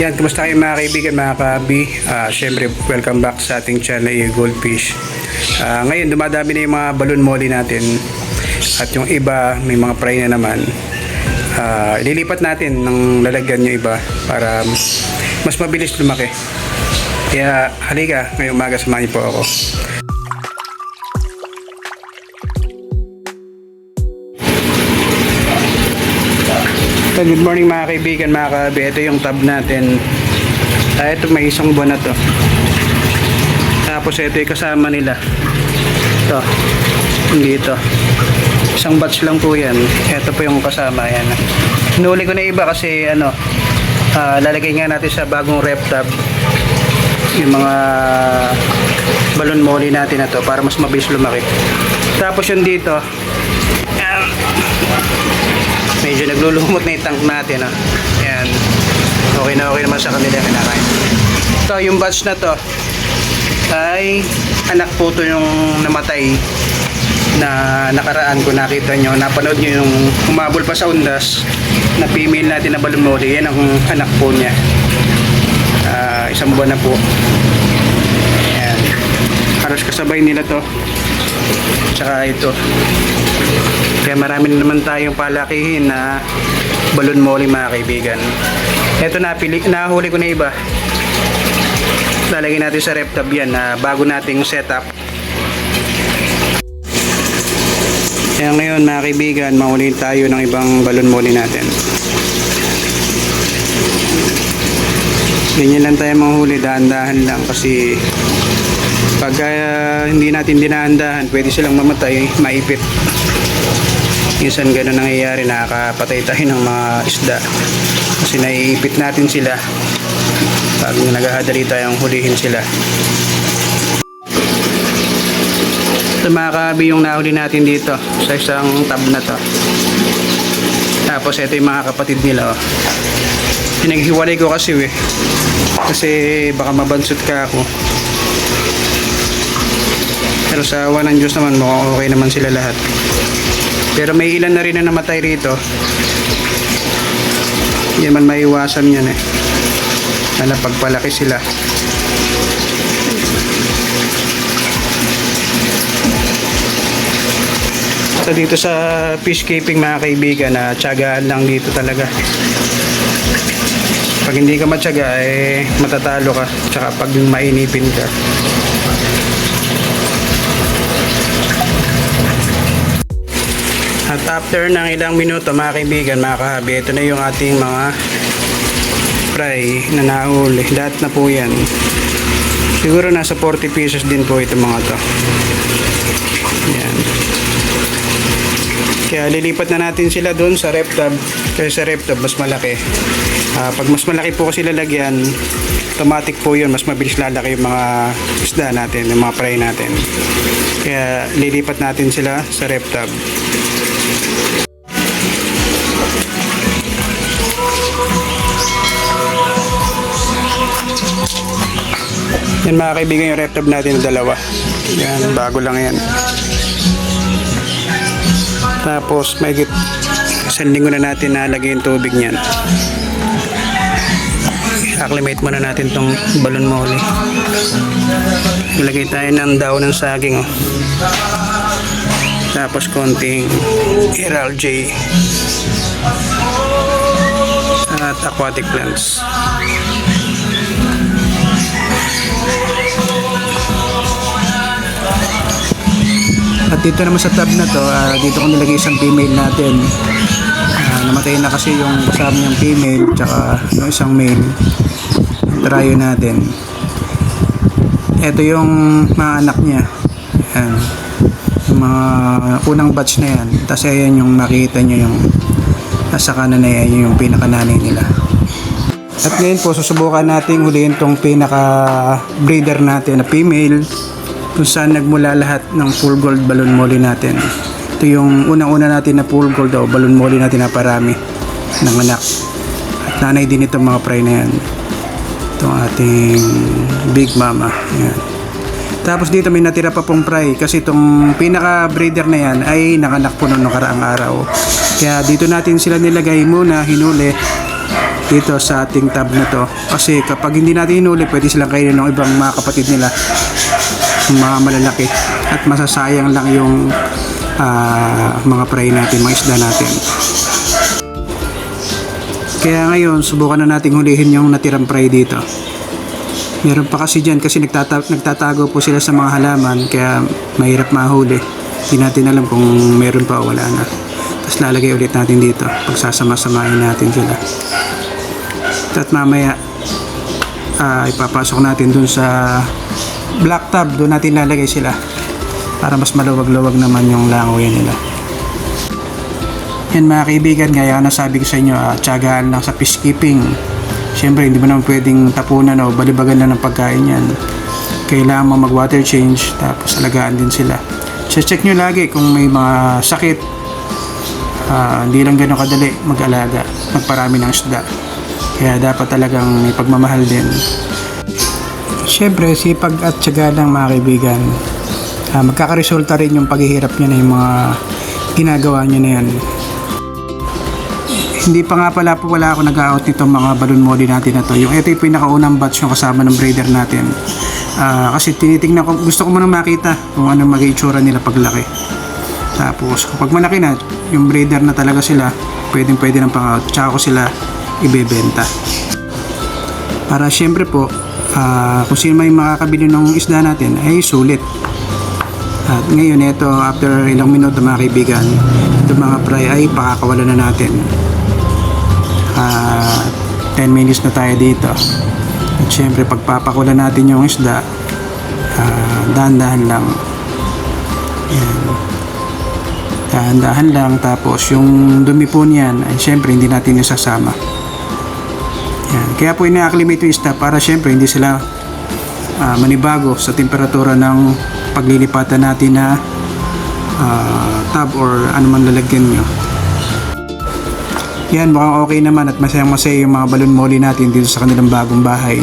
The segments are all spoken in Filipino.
Yan, kumusta kayo mga kaibigan, mga kabi? Ah, Siyempre, welcome back sa ating channel, Goldfish. Ah, ngayon, dumadami na yung mga balloon molly natin. At yung iba, may mga fry na naman. Ah, ililipat natin ng lalagyan yung iba para mas mabilis lumaki. Kaya, halika, ngayong umaga samahin po ako. So, good morning mga kaibigan, mga kabi. Ito yung tab natin. Ah, ito may isang buwan na to. Tapos ito yung kasama nila. Ito. Hindi ito. Isang batch lang po yan. Ito po yung kasama yan. Hinuli ko na iba kasi ano, ah, lalagay nga natin sa bagong rep tab yung mga balon molly natin na to para mas mabilis lumaki. Tapos yung dito, ah, naglulumot na yung tank natin. Ah. Ayan. Okay na okay naman sa kanila kinakain. Ito, yung batch na to ay anak po to yung namatay na nakaraan ko nakita nyo napanood nyo yung umabol pa sa undas na female natin na balon molly yan ang anak po niya Ah, isang buwan na po Ayan. halos kasabay nila to tsaka ito kaya marami na naman tayong palakihin na balon molly mga kaibigan. Ito na, pili, nahuli ko na iba. Lalagay natin sa rep tab yan na bago nating setup. Kaya ngayon mga kaibigan, mahulihin tayo ng ibang balon molly natin. Ganyan lang tayo manghuli, dahan-dahan lang kasi pag ah, hindi natin dinahan-dahan, pwede silang mamatay, maipit. Minsan ganun nangyayari, nakakapatay tayo ng mga isda. Kasi naiipit natin sila pag naghahadali tayong hulihin sila. Ito mga yung nahuli natin dito sa isang tab na to. Tapos ito yung mga kapatid nila. Oh. Pinaghiwalay ko kasi eh. Kasi baka mabansot ka ako. Pero sa awa ng Diyos naman, mukhang okay naman sila lahat. Pero may ilan na rin na namatay rito. Hindi man maiwasan yan eh. Na napagpalaki sila. So dito sa fishkeeping mga kaibigan na tiyagaan lang dito talaga. Pag hindi ka matyaga eh matatalo ka. Tsaka pag mainipin ka. At after ng ilang minuto mga kaibigan, mga kahabi, ito na yung ating mga fry na nahuli. Lahat na po yan. Siguro nasa 40 pesos din po ito mga to. Yan. Kaya lilipat na natin sila doon sa rep tab. Kasi sa rep tab mas malaki. Ah, pag mas malaki po kasi lalagyan, automatic po yun. Mas mabilis lalaki yung mga isda natin, yung mga fry natin. Kaya lilipat natin sila sa rep tab. Yan mga kaibigan yung rep tab natin na dalawa. Yan, bago lang yan. Tapos may isang linggo na natin nalagay yung tubig niyan. Acclimate muna natin tong balon molly. Ilagay tayo ng daon ng saging. Oh. Tapos konting Eral J at aquatic plants. At dito naman sa tab na to, ah, dito ko nilagay isang female natin. Ah, namatay na kasi yung kasama niyang female, tsaka yung isang male. Tryo natin. Ito yung mga anak niya. Yan. Yung mga unang batch na yan. Tapos ayan yung nakita niyo yung nasa kanan na yan, yung pinakananay nila. At ngayon po, susubukan natin huliin tong pinaka breeder natin na female kung saan nagmula lahat ng full gold balloon molly natin. Ito yung unang-una natin na full gold o balloon molly natin na parami ng anak. At nanay din itong mga fry na yan. Itong ating big mama. Yan. Tapos dito may natira pa pong fry kasi itong pinaka breeder na yan ay nakanak po noong nakaraang araw. Kaya dito natin sila nilagay muna, hinuli. dito sa ating tab na to. Kasi kapag hindi natin hinuli, pwede silang kainin ng ibang mga kapatid nila. Mga malalaki. At masasayang lang yung ah, mga fry natin, mga isda natin. Kaya ngayon, subukan na nating hulihin yung natirang fry dito. Meron pa kasi dyan kasi nagtata- nagtatago po sila sa mga halaman kaya mahirap mahuli. Hindi natin alam kung meron pa o wala na. Tapos lalagay ulit natin dito. Pagsasama-samahin natin sila. At mamaya ah, ipapasok natin dun sa black tub. Doon natin lalagay sila para mas maluwag-luwag naman yung langoy nila. Yan mga kaibigan, gaya na sabi ko sa inyo, uh, tiyagaan lang sa peacekeeping. Siyempre, hindi mo naman pwedeng tapunan o balibagan lang ng pagkain yan. Kailangan mo mag-water change, tapos alagaan din sila. check nyo lagi kung may mga sakit. Ah, hindi lang ganun kadali mag-alaga, magparami ng isda. Kaya dapat talagang may pagmamahal din. Siyempre, sipag at tiyaga lang mga kaibigan. Ah, magkakaresulta rin yung paghihirap nyo na yung mga ginagawa nyo na yan. Hindi pa nga pala po wala ako nag-out nitong mga balloon molly natin na to. Yung ito yung pinakaunang batch yung kasama ng breeder natin. Ah, kasi tinitingnan ko, gusto ko muna makita kung ano mag itsura nila paglaki. Tapos kapag malaki na, yung breeder na talaga sila, pwedeng pwede ng pang-out. Tsaka ko sila ibebenta. Para syempre po, ah, kung sino may makakabili ng isda natin, ay sulit. At ngayon, ito, after ilang minuto mga kaibigan, ito mga fry ay pakakawalan na natin. Ah, 10 minutes na tayo dito. At syempre, pagpapakulan natin yung isda, ah, dahan-dahan lang. Yan. Dahan-dahan lang. Tapos, yung dumi po niyan, ay syempre, hindi natin yung sasama. Yan. Kaya po ina-acclimate yung isda para syempre, hindi sila ah, manibago sa temperatura ng paglilipatan natin na ah, tub or man lalagyan nyo. Yan, mukhang okay naman at masayang masaya yung mga balon molly natin dito sa kanilang bagong bahay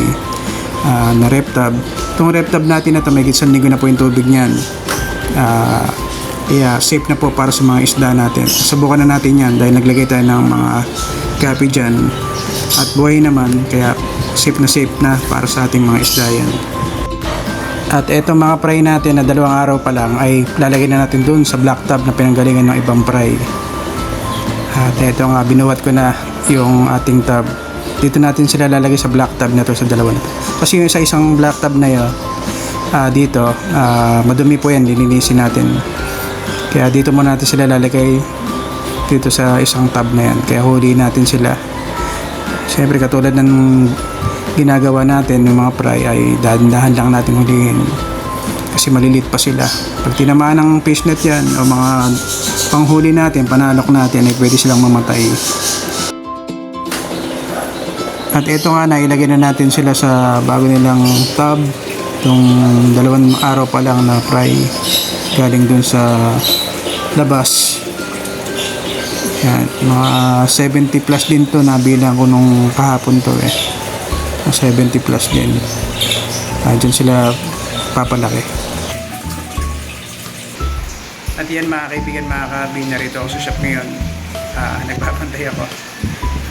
ah, na rep tub. Itong rep tub natin na ito, may isang linggo na po yung tubig niyan. Ah, kaya safe na po para sa mga isda natin. Subukan na natin yan dahil naglagay tayo ng mga gapi dyan at buhay naman kaya safe na safe na para sa ating mga isda yan. At eto mga fry natin na dalawang araw pa lang ay lalagay na natin dun sa black tub na pinanggalingan ng ibang fry. At eto nga, binuwat ko na yung ating tub. Dito natin sila lalagay sa black tub na to sa dalawa na to. Kasi yung sa isang black tub na yun, ah, dito, ah, madumi po yan, lilinisin natin. Kaya dito muna natin sila lalagay dito sa isang tub na yan. Kaya huli natin sila. Siyempre katulad ng ginagawa natin ng mga fry ay dahan-dahan lang natin hulihin kasi malilit pa sila pag tinamaan ng fishnet yan o mga panghuli natin, panalok natin ay pwede silang mamatay. At ito nga nailagay na natin sila sa bago nilang tub. Itong dalawang araw pa lang na fry galing dun sa labas. Yan, mga 70 plus din to nabilang ko nung kahapon to eh. Mga 70 plus din. Ah, dyan sila papalaki at yan mga kaibigan mga kabin narito ako sa shop ngayon. Ah, nagbabantay ako.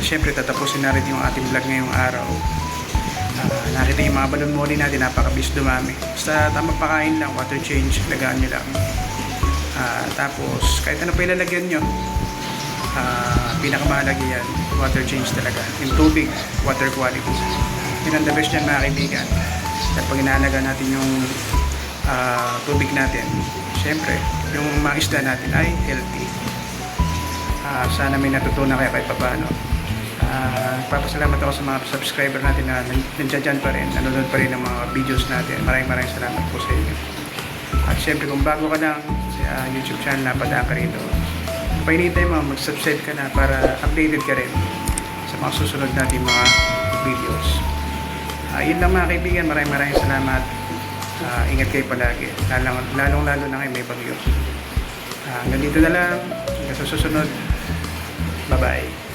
Siyempre tatapusin na rin yung ating vlog ngayong araw. Ah, nakita yung mga balon molly natin napakabis dumami. Basta tamang pakain lang water change lagaan nyo lang. Ah, tapos kahit ano pa ilalagyan nyo ah, pinakamahalaga yan water change talaga. Yung tubig water quality. Yun ang the best yan mga kaibigan. At pag natin yung ah, tubig natin syempre yung mga isda natin ay healthy. Ah, sana may natutunan kayo kahit paano Ah, papasalamat ako sa mga subscriber natin na nan- nandiyan pa rin nanonood pa rin ng mga videos natin. Maraming maraming salamat po sa inyo. At syempre kung bago ka lang sa YouTube channel na padaan ka rito. Painitay mo mag-subscribe ka na para updated ka rin sa mga susunod natin mga videos. Ah, yun lang mga kaibigan. Maraming maraming salamat Ah, ingat kayo palagi. Lalong, lalong lalo na ngayon may bagyo. Ah, hanggang na lang. Hanggang sa susunod. Bye bye